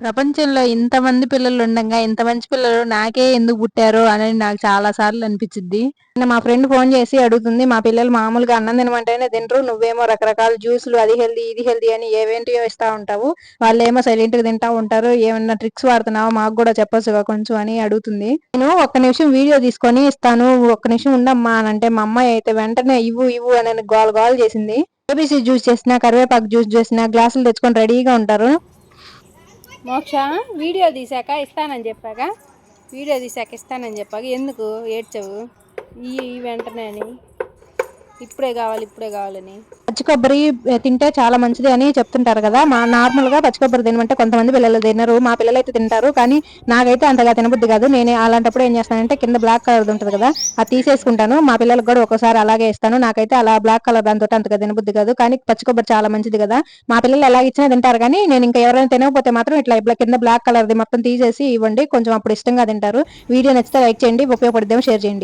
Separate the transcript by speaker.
Speaker 1: ప్రపంచంలో ఇంతమంది పిల్లలు ఉండగా ఇంత మంచి పిల్లలు నాకే ఎందుకు పుట్టారు అని నాకు చాలా సార్లు అనిపించింది మా ఫ్రెండ్ ఫోన్ చేసి అడుగుతుంది మా పిల్లలు మామూలుగా అన్నం తినమంటేనే తినరు నువ్వేమో రకరకాల జ్యూసులు అది హెల్దీ ఇది హెల్దీ అని ఏవేంటియో ఇస్తా ఉంటావు. వాళ్ళు ఏమో సైలెంట్గా తింటా ఉంటారు ఏమన్నా ట్రిక్స్ వాడుతున్నావు? మాకు కూడా చెప్పొచ్చుగా కొంచెం అని అడుగుతుంది. నేను ఒక్క నిమిషం వీడియో తీసుకొని ఇస్తాను ఒక్క నిమిషం ఉండమ్మా అని అంటే మా అమ్మాయి అయితే వెంటనే ఇవ్వు ఇవ్వు అని గోల్ గోల్ చేసింది. ఏబీసీ జ్యూస్ చేసిన కరివేపాకు జ్యూస్ చేసిన గ్లాసులు తెచ్చుకొని రెడీగా ఉంటారు.
Speaker 2: మోక్ష వీడియో తీసాక ఇస్తానని చెప్పాక వీడియో తీసాక ఇస్తానని చెప్పాక ఎందుకు ఏడ్చవు? ఈ ఈ వెంటనే అని. ఇప్పుడే కావాలి ఇప్పుడే కావాలని.
Speaker 1: పచ్చి కొబ్బరి తింటే చాలా మంచిది అని చెప్తుంటారు కదా. మా నార్మల్గా పచ్చి కొబ్బరి తినమంటే కొంతమంది పిల్లలు తినరు. మా పిల్లలు అయితే తింటారు. కానీ నాకైతే అంతగా తినబుద్ధి కాదు. నేను అలాంటప్పుడు ఏం చేస్తానంటే కింద బ్లాక్ కలర్ ఉంటుంది కదా అది తీసేసుకుంటాను. మా పిల్లలకు కూడా ఒకసారి అలాగే ఇస్తాను. నాకైతే అలా బ్లాక్ కలర్ దాంతో అంతగా తినబుద్ధి కాదు. కానీ పచ్చి కొబ్బరి చాలా మంచిది కదా. మా పిల్లలు ఎలా ఇచ్చినా తింటారు. కానీ నేను ఇంకా ఎవరైనా తినకపోతే మాత్రం ఇట్లా ఇట్లా కింద బ్లాక్ కలర్ది మొత్తం తీసేసి ఇవ్వండి. కొంచెం అప్పుడు ఇష్టంగా తింటారు. వీడియో నచ్చితే లైక్ చేయండి. ఉపయోగపడిద్దాం షేర్ చేయండి.